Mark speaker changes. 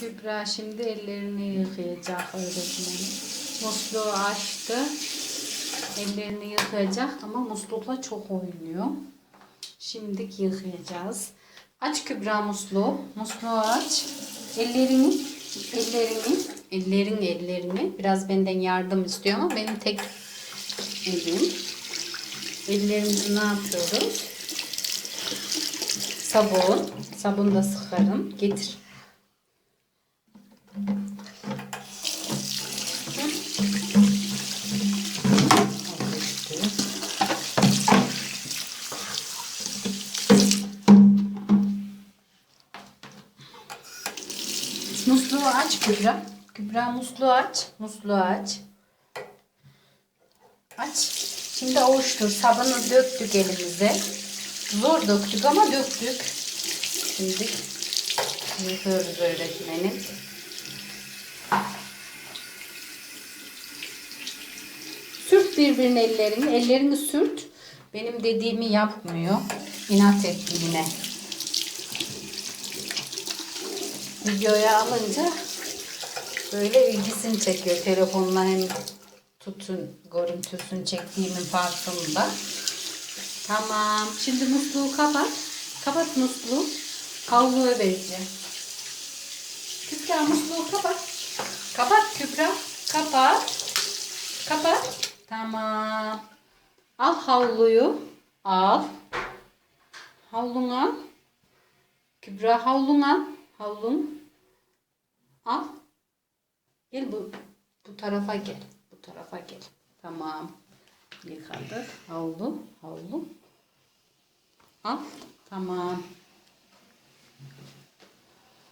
Speaker 1: Kübra şimdi ellerini yıkayacak öğretmenim. Musluğu açtı. Ellerini yıkayacak ama muslukla çok oynuyor. Şimdi yıkayacağız. Aç Kübra musluğu. Musluğu aç. Ellerini, ellerini, ellerin ellerini. Biraz benden yardım istiyor ama benim tek elim. Ellerimizi ne yapıyoruz? Sabun. Sabun da sıkarım. Getir. Musluğu aç Kübra. Kübra musluğu aç. Musluğu aç. Aç. Şimdi ovuştur. Sabunu döktük elimize. Zor döktük ama döktük. Şimdi yıkıyoruz öğretmenim. Sürt birbirine ellerini. Ellerini sürt. Benim dediğimi yapmıyor. İnat etti yine. Videoya alınca böyle ilgisini çekiyor. Telefonla hem tutun görüntüsünü çektiğimin farkında. Tamam. Şimdi musluğu kapat. Kapat musluğu. Havluya vereceğim. Kübra musluğu kapat. Kapat Kübra. Kapat. Kapat. Tamam. Al havluyu. Al. Havlunu al. Kübra havlunu al. Havlun. Al. Gel bu bu tarafa gel. Bu tarafa gel. Tamam. Yıkadık. Havlu. Havlu. Al. Tamam.